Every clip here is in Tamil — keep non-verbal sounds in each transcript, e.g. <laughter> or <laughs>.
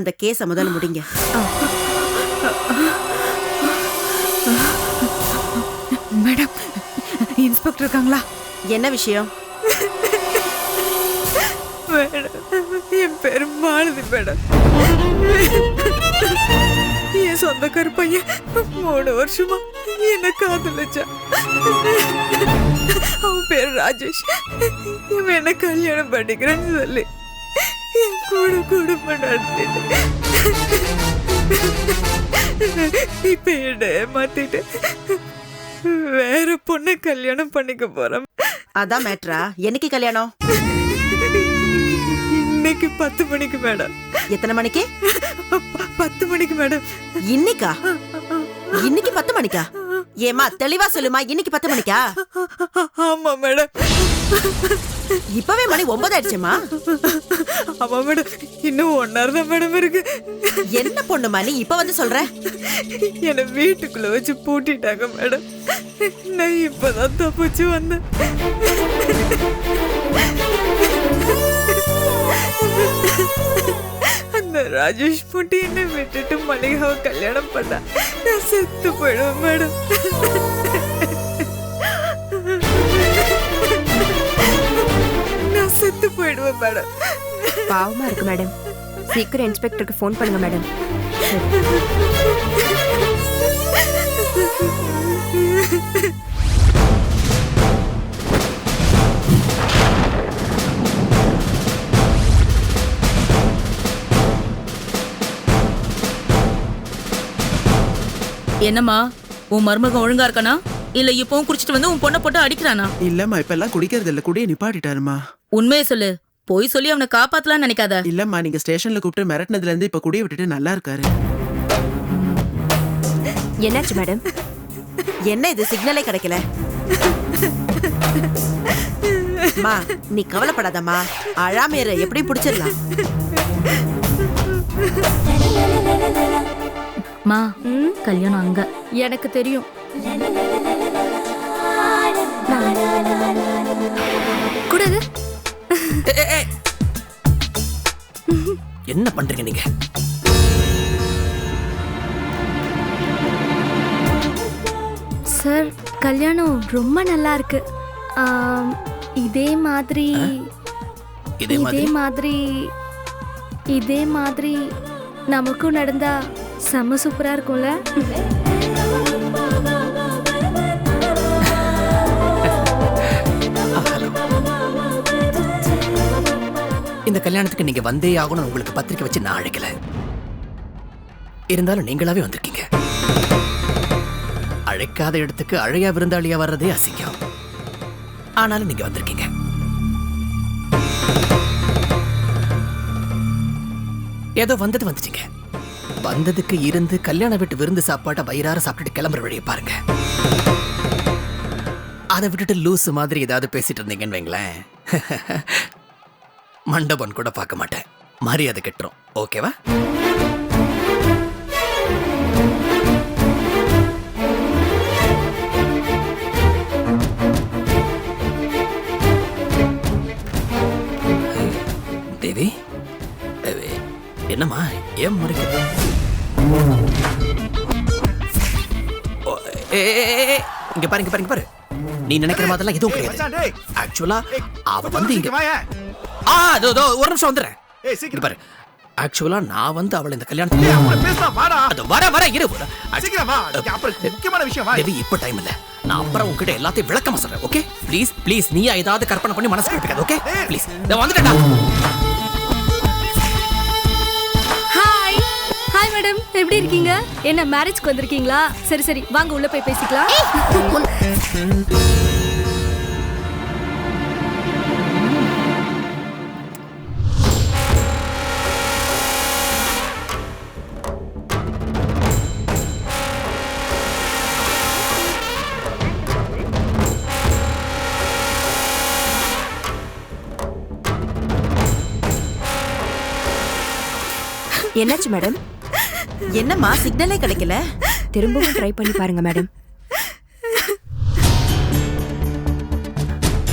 அந்த கேஸ முதல்ல முடிங்க. மேடம் இன்ஸ்பெக்டர் இருக்காங்களா? என்ன விஷயம்? என் பேரு மாலதி மேடம். என் சொந்தக்கார பையன் மூணு வருஷமா என்ன காதலிச்சான் அவன் பேரு ராஜேஷ். இவன் என்ன கல்யாணம் பண்ணிக்கிறேன்னு சொல்லி. என் கூட குடும்பம் நடத்திட்டு. இப்ப என்ன ஏமாத்திட்டு வேற பொண்ணை கல்யாணம் பண்ணிக்க போறேன் அதான் மேட்ரா. என்னைக்கு கல்யாணம்? இன்னைக்கு பத்து மணிக்கு மேடம். எத்தனை மணிக்கு? பத்து மணிக்கு மேடம். இன்னைக்கா? இன்னைக்கு பத்து மணிக்கா? ஏமா தெளிவா சொல்லுமா இன்னைக்கு பத்து மணிக்கா? ஆமா மேடம். இப்பவே மணி ஒன்பது ஆயிடுச்சுமா ஆமா மேடம் இன்னும் ஒன் ஹவர் தான் மேடம் இருக்கு. என்ன பொண்ணுமா நீ இப்ப வந்து சொல்ற. என்னை வீட்டுக்குள்ள வச்சு பூட்டிட்டாங்க மேடம். நான் இப்பதான் தப்பிச்சு வந்தேன். அந்த ராஜேஷ் பூட்டி என்னை விட்டுட்டு மளிகாவை கல்யாணம் பண்ணா. நான் செத்து போயிடுவேன் மேடம். போயிடுவேன் மேடம் பாவமா இருக்கு மேடம் சீக்கிரம் இன்ஸ்பெக்டருக்கு ஃபோன் பண்ணுங்க மேடம் என்னம்மா உன் மருமகன் ஒழுங்கா இருக்கானா? இல்ல இப்பவும் குடிச்சிட்டு வந்து உன் பொண்ணை போட்டு அடிக்கிறானா? இல்லம்மா இப்ப எல்லாம் குடிக்கிறது இல்ல குடிய நிப்பாட்டிட்டாருமா உண்மையை சொல்லு. போய் சொல்லி அவனை காப்பாத்தலாம்னு நினைக்காத. இல்லம்மா நீங்க ஸ்டேஷன்ல கூப்பிட்டு மிரட்டினதுல இருந்து இப்ப குடிய விட்டுட்டு நல்லா இருக்காரு. என்னாச்சு மேடம் என்ன இது? சிக்னலே கிடைக்கல. மா நீ கவலைப்படாதம்மா. அழாம இரு எப்படியும் பிடிச்சிடலாம். மா கல்யாணம் அங்க. எனக்கு தெரியும். என்ன பண்றீங்க நீங்க? சார் கல்யாணம் ரொம்ப நல்லா இருக்கு. இதே மாதிரி இதே மாதிரி? இதே மாதிரி நமக்கும் நடந்தா செம்ம சூப்பரா இருக்கும்ல? இந்த கல்யாணத்துக்கு நீங்க வந்தே ஆகணும் உங்களுக்கு பத்திரிக்கை வச்சு நான் அழைக்கல. இருந்தாலும் நீங்களாவே வந்திருக்கீங்க. அழைக்காத இடத்துக்கு அழையா விருந்தாளியா வர்றதே அசிங்கம். ஆனாலும் நீங்க வந்திருக்கீங்க. ஏதோ வந்தது வந்துச்சுங்க. வந்ததுக்கு இருந்து கல்யாண வீட்டு விருந்து சாப்பாட்டை வயிறார சாப்பிட்டுட்டு கிளம்புற வழியை பாருங்க. அதை விட்டுட்டு லூஸ் மாதிரி ஏதாவது பேசிட்டு இருந்தீங்கன்னு வைங்களேன். <laughs> மண்டபம் கூட பார்க்க மாட்டேன். மரியாதை கட்டுறோம். ஓகேவா? தேவி என்னம்மா ஏன் முறைக்க இங்க பாரு இங்க பாரு இங்க பாரு. நீ நினைக்கிற மாதிரிலாம் எதுவும் கிடையாது. ஆக்சுவலா அவ வந்து இங்க ஆ அதோ அதோ ஒரு நிமிஷம் வந்துடுறேன். இங்க பாரு. ஆக்சுவலா நான் வந்து அவளை இந்த கல்யாணம் அது வர வர இரு. தேவி இப்ப டைம் இல்ல. நான் அப்புறம் உன்கிட்ட எல்லாத்தையும் விளக்கமா சொல்றேன் ஓகே ப்ளீஸ் ப்ளீஸ் நீயா ஏதாவது கற்பனை பண்ணி மனசு கேட்காது ஓகே ப்ளீஸ் நான் வந்துட்டேன்டா. ஹாய் ஹாய் மேடம் எப்படி இருக்கீங்க? என்ன மேரேஜ்க்கு வந்திருக்கீங்களா? சரி சரி வாங்க உள்ள போய் பேசிக்கலாம். என்னாச்சு மேடம்? என்னம்மா சிக்னலே கிடைக்கல? திரும்பவும் ட்ரை பண்ணி பாருங்க மேடம்.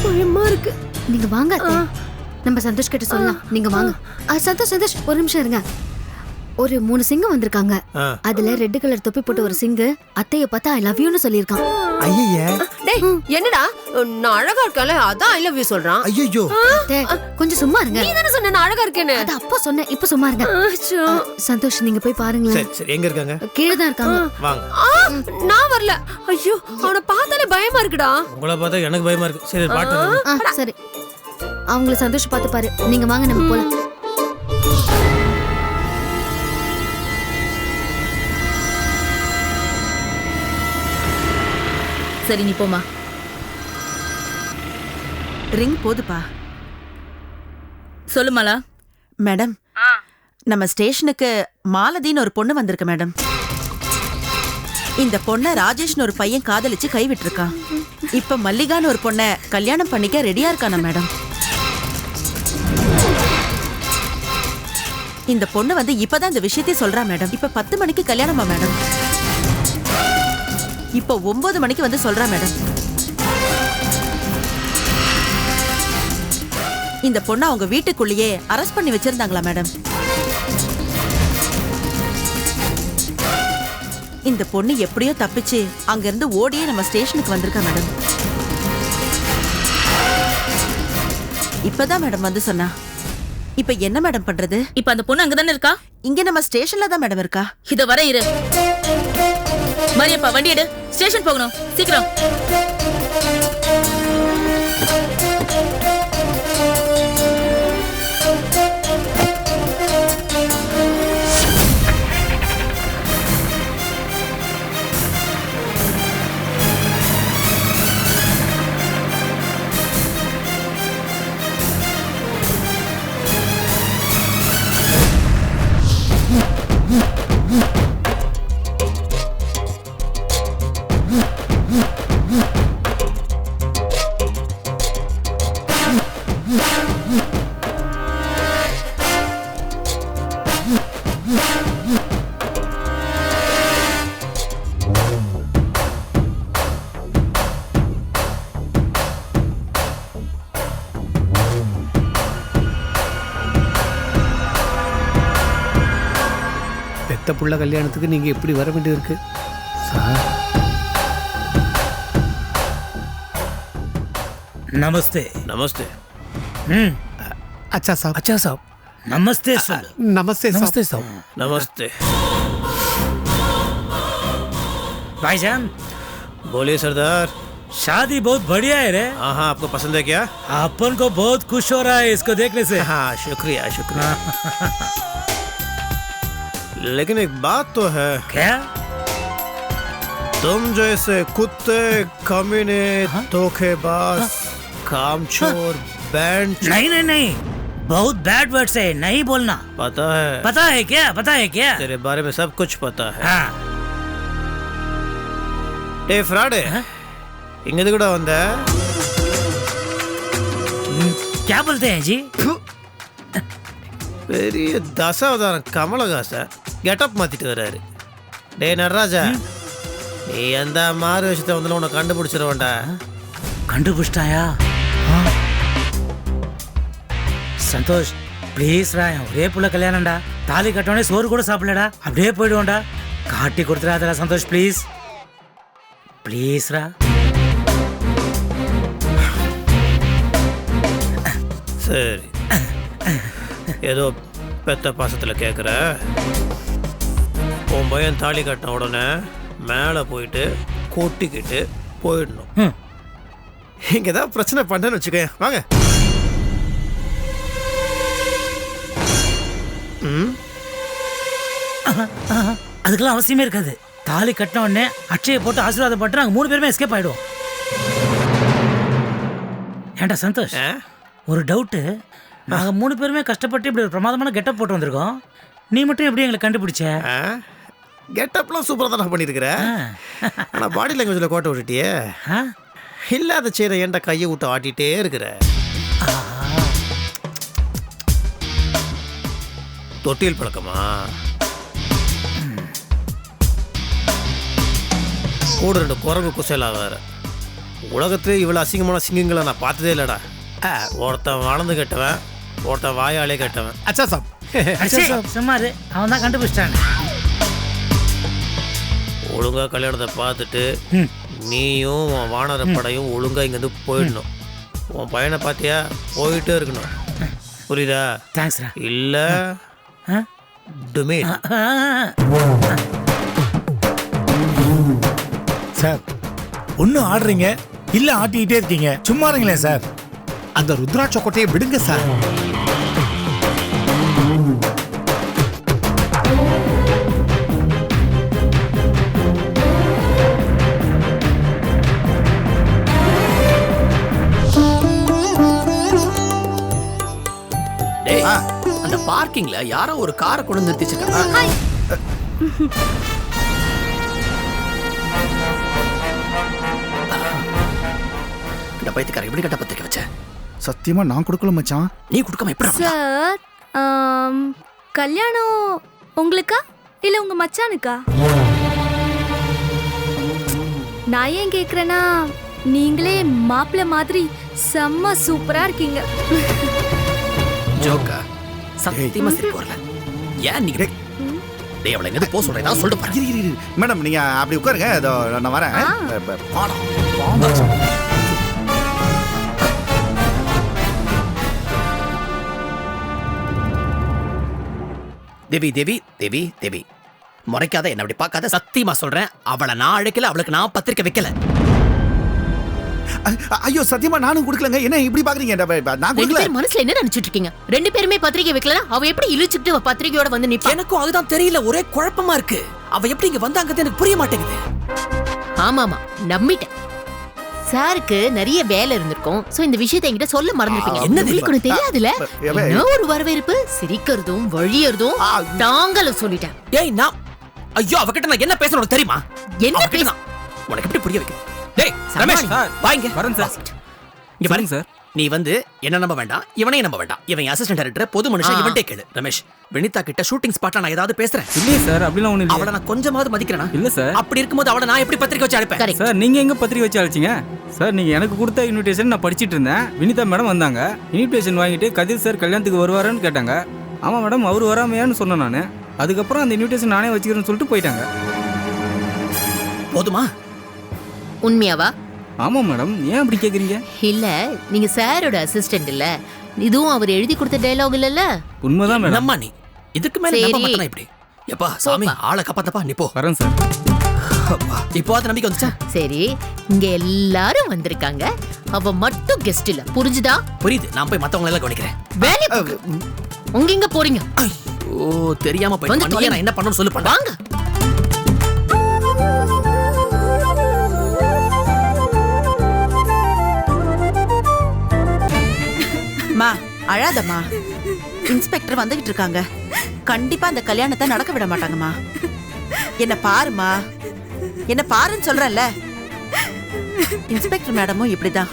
பயமா இருக்கு. நீங்க வாங்க அத்தை. நம்ம சந்தோஷ் கிட்ட சொல்லலாம். நீங்க வாங்க. ஆ, சந்தோஷ் சந்தோஷ் ஒரு நிமிஷம் இருங்க. ஒரு மூணு சிங்கம் வந்திருக்காங்க. அதுல ரெட் கலர் தொப்பி போட்ட ஒரு சிங்கு அத்தைய பார்த்தா ஐ லவ் யூன்னு சொல்லியிருக்கான். ஐய டேய் என்னடா? நான் அழகா இருக்கல அதான் ஐ லவ் யூ சொல்றான். ஐயோ கொஞ்சம் சும்மா இருங்க. நீ தானே சொன்ன நான் அழகா இருக்கேன்னு? அது அப்பா சொன்னேன் இப்ப சும்மா இருங்க. சந்தோஷ் நீங்க போய் பாருங்களேன். சரி சரி எங்க இருக்காங்க? கீழே தான் இருக்காங்க. வாங்க. ஆ, நான் வரல. ஐயோ அவனை பார்த்தாலே பயமா இருக்குடா. உங்களை பார்த்தா எனக்கு பயமா இருக்கு. சரி பாட்டு சரி. அவங்கள சந்தோஷ் பார்த்து பாரு நீங்க வாங்க நம்ம போலாம். சரி நீ போமா ரிங் போதுப்பா. சொல்லுமாலா மேடம் நம்ம ஸ்டேஷனுக்கு மாலதின்னு ஒரு பொண்ணு வந்திருக்கு மேடம். இந்த பொண்ண ராஜேஷ்னு ஒரு பையன் காதலிச்சு கைவிட்டிருக்கான் இப்ப மல்லிகான்னு ஒரு பொண்ண கல்யாணம் பண்ணிக்க ரெடியா இருக்கானா மேடம்? இந்த பொண்ணு வந்து இப்பதான் இந்த விஷயத்தையும் சொல்றா மேடம். இப்ப பத்து மணிக்கு கல்யாணமா மேடம்? இப்ப ஒன்பது மணிக்கு வந்து சொல்றா மேடம். இந்த பொண்ணை அவங்க வீட்டுக்குள்ளேயே அரெஸ்ட் பண்ணி வச்சிருந்தாங்களா மேடம்? இந்த பொண்ணு எப்படியோ தப்பிச்சு அங்கிருந்து ஓடியே நம்ம ஸ்டேஷனுக்கு வந்திருக்கா மேடம். இப்பதான் மேடம் வந்து சொன்னா. இப்ப என்ன மேடம் பண்றது? இப்ப அந்த பொண்ணு அங்கதானே இருக்கா? இங்க நம்ம ஸ்டேஷன்ல தான் மேடம் இருக்கா? இத வர இரு. மரியப்பா வண்டி எடு. ஸ்டேஷன் போகணும். சீக்கிரம். புள்ள கல்யாணத்துக்கு நீங்க எப்படி வர வேண்டியது இருக்கு சார் नमस्ते நமஸ்தே हम्म अच्छा साहब अच्छा साहब नमस्ते सर नमस्ते नमस्ते साहब साहब நமஸ்தே भाईजान बोलिए सरदार शादी बहुत बढ़िया है रे हाँ हाँ आपको पसंद है क्या अपन को बहुत खुश हो रहा है इसको देखने से हाँ शुक्रिया शुक्रिया लेकिन एक बात तो है क्या तुम जैसे कुत्ते कमीने धोखेबाज कामचोर बैंड नहीं नहीं नहीं बहुत बैड वर्ड्स है नहीं बोलना पता है पता है क्या पता है क्या तेरे बारे में सब कुछ पता है हाँ டே ஃப்ராடு இங்க எது கூட வந்த हम्म, क्या बोलते हैं जी பெரிய தசாவதாரம் கமலஹாசன் கெட்டப் மாத்திட்டு வர்றாரு. டே நடராஜா. நீ எந்த மாறு விஷயத்தை வந்து உன்னை கண்டுபிடிச்சிருவேன்டா. கண்டுபிடிச்சிட்டாயா. சந்தோஷ் ப்ளீஸ் ரா என் ஒரே புள்ள கல்யாணம்டா. தாலி கட்டோடனே சோறு கூட சாப்பிடலடா. அப்படியே போயிடுவோம்டா. காட்டி கொடுத்துடாதடா சந்தோஷ் ப்ளீஸ் ப்ளீஸ் ரா. சரி. ஏதோ பெத்த பாசத்துல கேட்குற உன் பையன் தாலி கட்டின உடனே மேலே போயிட்டு கொட்டிக்கிட்டு போயிடணும். இங்கே ஏதாவது பிரச்சனை பண்ணேன்னு வச்சுக்க வாங்க. ம்? அதுக்கெல்லாம் அவசியமே இருக்காது. தாலி கட்டின உடனே அட்சயை போட்டு ஆசீர்வாதம் பட்டு நாங்கள் மூணு பேருமே எஸ்கேப் ஆயிடுவோம். ஏன்டா சந்தோஷ்? ஒரு டவுட்டு நாங்கள் மூணு பேருமே கஷ்டப்பட்டு இப்படி ஒரு பிரமாதமான கெட்டப் போட்டு வந்திருக்கோம். நீ மட்டும் எப்படி எங்களை கண்டுபிடிச்ச? கெட்டப்லாம் சூப்பராக தானே பண்ணியிருக்கிறேன் ஆனால் பாடி லாங்குவேஜில் கோட்டை விட்டுட்டியே. இல்லாத செய்கிற ஏன்டா கையை விட்டு ஆட்டிகிட்டே இருக்கிற? தொட்டியல் பழக்கமா? கூட ரெண்டு குரங்கு குசையில வேற. உலகத்திலே இவ்வளோ அசிங்கமான சிங்கங்களை நான் பார்த்ததே இல்லைடா. ஒருத்தன் வளர்ந்து கெட்டவன் ஒருத்தன் வாயாலே கெட்டவன். அச்சா சாப் <laughs> சும்மாரு அவன் தான் கண்டுபிடிச்சிட்டான். ஒழுங்கா கல்யாணத்தை பார்த்துட்டு. நீயும் உன் வானர படையும் ஒழுங்கா இங்கேருந்து போயிடணும். உன் பையனை பார்த்தியா? போயிட்டே இருக்கணும். புரியுதா? தேங்க்ஸ்ரா இல்ல? டுமே சார் ஒன்று ஆடுறீங்க? இல்ல ஆட்டிக்கிட்டே இருக்கீங்க. சும்மா இருங்களேன் சார். அந்த ருத்ராட்ச கொட்டையை விடுங்க சார். பார்க்கிங்ல யாரோ ஒரு காரை கொண்டு வந்து நிறுத்தி வச்சிருக்காங்க இந்த பைத்தியக்காரன் எப்படி கட்ட பத்திரிக்கை வச்ச? சத்தியமா நான் கொடுக்கல மச்சான். நீ கொடுக்காம எப்படி வந்தா? சார் ஆம், கல்யாணம் உங்களுக்கா? இல்ல உங்க மச்சானுக்கா? நான் ஏன் கேக்குறேன்னா நீங்களே மாப்பிள்ளை மாதிரி செம்ம சூப்பரா இருக்கீங்க. ஜோக்கா சத்தியமா சிரிப்பு வரல. ஏன் நீ டேய் அவளை எங்க போக சொல்றேன்? நான் சொல்லிட்டு போறேன் இரு, இரு. மேடம் நீங்க அப்படி உட்காருங்க. இதோ நான் வரேன். ப- ப- பாடம் தேவி தேவி தேவி தேவி. முறைக்காத என்ன அப்படி பார்க்காத. சத்தியமா சொல்றேன். அவளை நான் அழைக்கல அவளுக்கு நான் பத்திரிக்கை வைக்கல. ஐயோ சத்தியமா நானும் கொடுக்கலங்க. என்ன இப்படி பாக்குறீங்க? நான் ரெண்டு கொடுக்கல. மனசுல என்ன நினைச்சிட்டு இருக்கீங்க? ரெண்டு பேருமே பத்திரிக்கை வைக்கல அவ எப்படி இழுச்சுக்கிட்டு பத்திரிக்கையோட வந்து நிப்பா? எனக்கும் அதுதான் தெரியல. ஒரே குழப்பமா இருக்கு. அவ எப்படி இங்க வந்தாங்கிறது எனக்கு புரிய மாட்டேங்குது. ஆமாமா நம்பிட்டேன். சாருக்கு நிறைய வேலை இருந்திருக்கும். சோ இந்த விஷயத்தை என்கிட்ட சொல்ல மறந்துருப்பீங்க என்ன உங்களுக்கு தெரியாதுல என்ன ஒரு வரவேற்பு? சிரிக்கிறதும் வழியறதும் ஆ, தாங்களும் சொல்லிட்டேன். ஏய் நான் ஐயோ அவகிட்ட நான் என்ன பேசணும் தெரியுமா? என்ன அவகிட்ட பேச நான் உனக்கு எப்படி புரிய வைக்க டேய். ரமேஷ். வாங்க. வரேன் சார். இங்க பாருங்க சார். நீ வந்து என்ன நம்ப வேண்டாம் இவனையும் நம்ப வேண்டாம். இவன் அசிஸ்டன்ட் டைரக்டர் பொது மனுஷன் ஆ. இவன்டே கேளு. ரமேஷ் வினிதா கிட்ட ஷூட்டிங் ஸ்பாட்ல நான் ஏதாவது பேசுறேன். இல்லையே சார். அப்படிலாம் ஒண்ணு அவளை நான் கொஞ்சமாவது மதிக்கிறேனா? இல்ல சார். அப்படி இருக்கும்போது அவளை நான் எப்படி பத்திரிக்கை வச்சு அழைப்பேன்? சார் நீங்க எங்க பத்திரிக்கை வச்சு அழைச்சிங்க? சார் நீங்க எனக்கு கொடுத்த இன்விடேஷன் நான் படிச்சிட்டு இருந்தேன். வினிதா மேடம் வந்தாங்க. இன்விடேஷன் வாங்கிட்டு கதிர் சார் கல்யாணத்துக்கு வருவாருன்னு கேட்டாங்க. ஆமா மேடம் அவர் வராமையான்னு சொன்னேன் நான். அதுக்கப்புறம் அந்த இன்விடேஷன் நானே வச்சுக்கிறேன்னு சொல்லிட்டு போயிட்டாங்க. போதுமா? உண்மையாவா? ஆமா மேடம். ஏன் அப்படி கேக்குறீங்க? இல்ல நீங்க சாரோட அசிஸ்டன்ட் இல்ல. இதுவும் அவர் எழுதி கொடுத்த டயலாக் இல்லல்ல? உண்மைதான் மேடம். நம்ம நீ? இதுக்கு மேல நம்ப சரி. மாட்டேனா இப்படி. எப்பா சாமி ஆளை காப்பாத்தப்பா நீ போ. வரேன் சார். இப்போ அது நம்பிக்கை வந்துச்சா? சரி இங்க எல்லாரும் வந்திருக்காங்க. அவ மட்டும் கெஸ்ட் இல்ல. புரிஞ்சுதா? புரியுது. நான் போய் மத்தவங்க எல்லாம் கவனிக்கிறேன். வேலை பாரு. உங்க எங்க போறீங்க. ஓ தெரியாம போய் வந்து நான் என்ன பண்ணணும்னு சொல்லு பண்ணா வாங்க. அழாதம்மா. இன்ஸ்பெக்டர் வந்துகிட்டு இருக்காங்க. கண்டிப்பா அந்த கல்யாணத்தை நடக்க விட மாட்டாங்கம்மா. என்ன பாருமா என்ன பாருன்னு சொல்றேன்ல. இன்ஸ்பெக்டர் மேடமும் இப்படிதான்.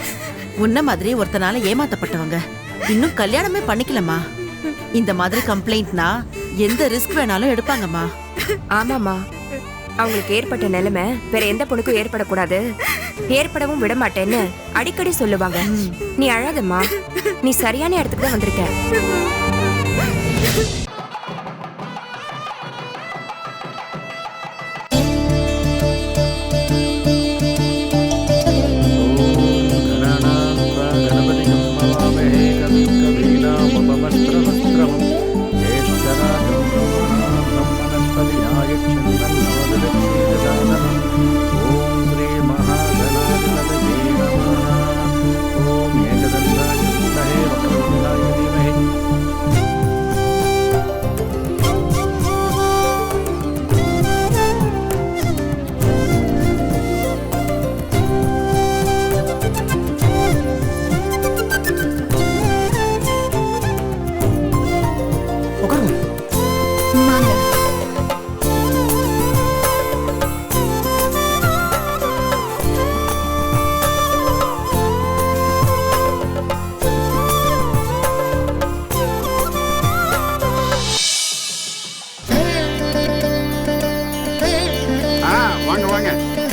உன்ன மாதிரி ஒருத்தனால ஏமாத்தப்பட்டவங்க. இன்னும் கல்யாணமே பண்ணிக்கலம்மா. இந்த மாதிரி கம்ப்ளைண்ட்னா எந்த ரிஸ்க் வேணாலும் எடுப்பாங்கம்மா. ஆமாம்மா. அவங்களுக்கு ஏற்பட்ட நிலைமை வேற எந்த பொண்ணுக்கும் ஏற்படக்கூடாது. ஏற்படவும் விட மாட்டேன்னு அடிக்கடி சொல்லுவாங்க. நீ அழாதம்மா. நீ சரியான இடத்துக்கு தான் வந்திருக்க.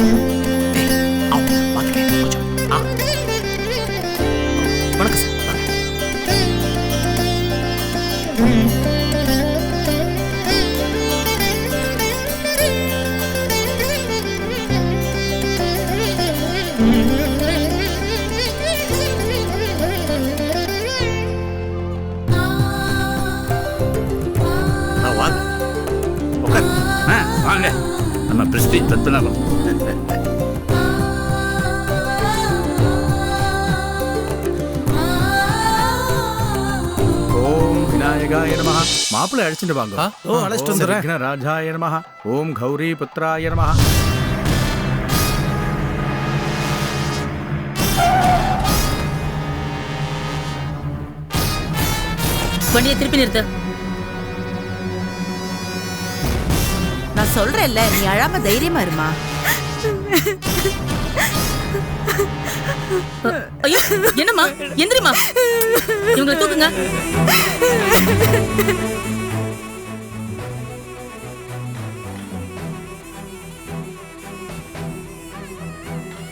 வாங்க விநாயகாய நம. மாப்பிள்ளை அழைச்சிட்டு வாங்க. ஓ, அழைச்சிட்டு வந்துடுறேன். ராஜாய நம. ஓம் கௌரி புத்திராய நம. வண்டியை திருப்பி நிறுத்து. நான் சொல்றேன்ல நீ அழாம தைரியமா இருமா. <laughs> ஐயோ என்னம்மா? எந்திரிமா இவங்களை தூக்குங்க.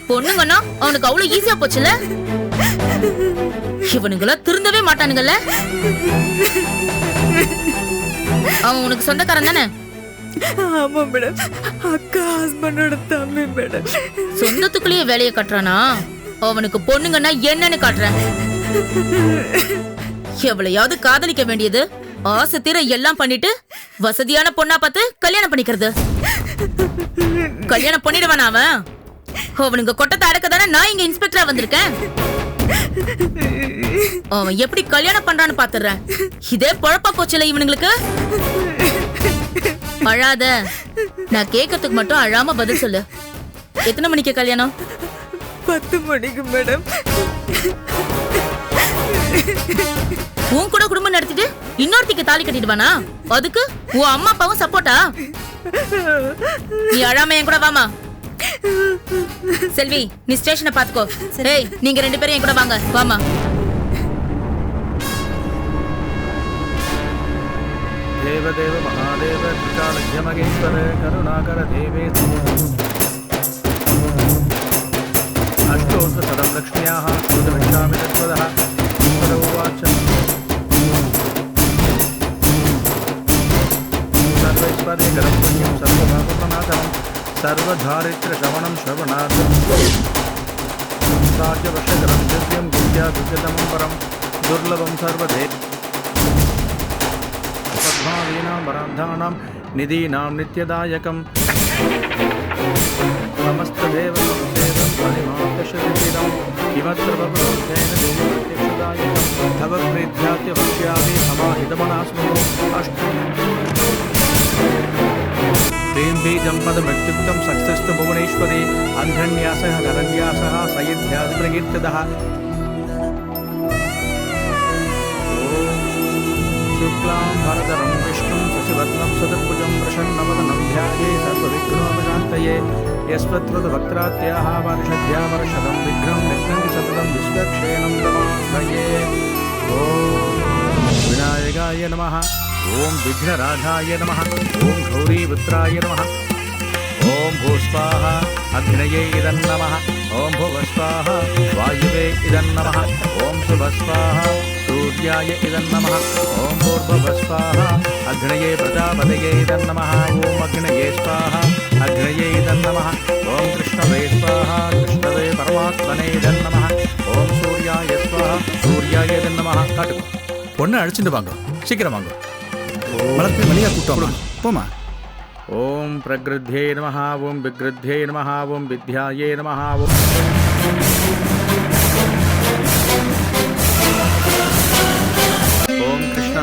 பொண்ணுங்கன்னா அவனுக்கு அவ்வளவு ஈஸியா போச்சுல இவனுங்களா திருந்தவே மாட்டானுங்கல்ல? அவன் உனக்கு சொந்தக்காரன் தானே? ஆமா மேடம் அக்கா ஹஸ்பண்டோட தம்பி மேடம் சொந்தத்துக்குள்ளேயே வேலையை கட்டுறானா? அவனுக்கு பொண்ணுங்கன்னா என்னன்னு காட்டுறேன். எவ்வளையாவது காதலிக்க வேண்டியது ஆசை தீர எல்லாம் பண்ணிட்டு வசதியான பொண்ணா பார்த்து கல்யாணம் பண்ணிக்கிறது. கல்யாணம் பண்ணிடுவானா அவன்? அவனுங்க கொட்டத்தை அடக்க தானே நான் இங்க இன்ஸ்பெக்டரா வந்திருக்கேன். அவன் எப்படி கல்யாணம் பண்றான்னு பாத்துறேன். இதே பொழப்பா போச்சுல இவனுங்களுக்கு? அழாத. நான் கேட்கறதுக்கு மட்டும் அழாம பதில் சொல்லு. எத்தனை மணிக்கு கல்யாணம்? பத்து மணிக்கு மேடம். உன் கூட குடும்பம் நடத்திட்டு இன்னொருத்திக்கு தாலி கட்டிடுவானா? அதுக்கு உன் அம்மா அப்பாவும் சப்போர்ட்டா? நீ அழாம என் கூட வாமா. செல்வி நீ ஸ்டேஷனை பாத்துக்கோ ஏய் நீங்க ரெண்டு பேரும் என் கூட வாங்க. வாமா. தேவதேவ மகாதேவ கருணாகர தேவே सदं लक्ष्म्याः सर्वधारित्रगमनं श्रवणार्थं। राज्यवशकरं दिव्यं विद्यादुर्गतमं परं दुर्लभं सर्वधे पद्मादीनां वरान्धानां निधीनां नित्यदायकं। समस्तदेव स्वादिमान्तशरीरं किमत्सर्वप्रबुद्धेन देवीप्रत्यक्षदाय तव प्रेभ्यात्यभक्ष्यामि समाहितमनास्मो अष्ट तेम्बीजम्पदमत्युक्तं सक्सस्तु भुवनेश्वरे अन्धन्यासः धनन्यासः सयध्यादिप्रकीर्तितः शुक्लां भरदरं विष्णुं शशिवर्णं सदर्भुजं प्रसन्नवदनं ध्याये सर्वविघ्नोपशान्तये यस्वत्कृतभक्त्रात्याः वर्षद्या वर्षदं विघ्नं निघ्नन्ति सततं विश्वक्षेणं नमाश्रये ॐ विनायकाय नमः ॐ विघ्नराधाय नमः ॐ गौरीपुत्राय नमः ॐ भूस्वाहा अग्नये इदन्नमः ॐ भुवस्वाहा वायुवे इदन्नमः ॐ शुभस्वाहा सूर्याय इदन्नमः ॐ भूर्भुवस्वाहा அக்னயே பிரஜாபதயே தன்னம ஓம் அக்னயே ஸ்வாஹா அக்னயே தன்னம ஓம் கிருஷ்ணவே ஸ்வாஹா கிருஷ்ணவே பரமாத்மனே தன்னம ஓம் சூர்யாய ஸ்வாஹா சூர்யாய தன்னம காட்டுவோம் பொண்ணை அழைச்சிட்டு வாங்க. சீக்கிரம் வாங்க. வளர்த்து வழியாக கூட்டம் போமா ஓம் பிரகிருத்தியே நம ஓம் விக்ருத்தியே நம ஓம் வித்யாயே நம ஓம்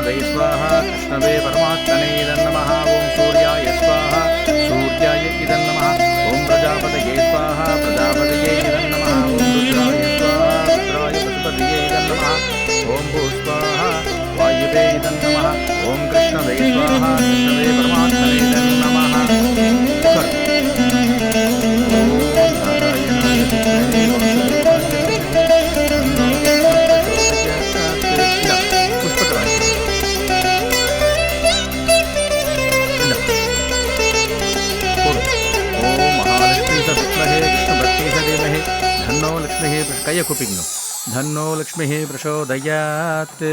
वैश्वाः कृष्णवे परमात्मने लक्ष्मी कय कुपिंग धन्नो लक्ष्मी प्रचोदयात्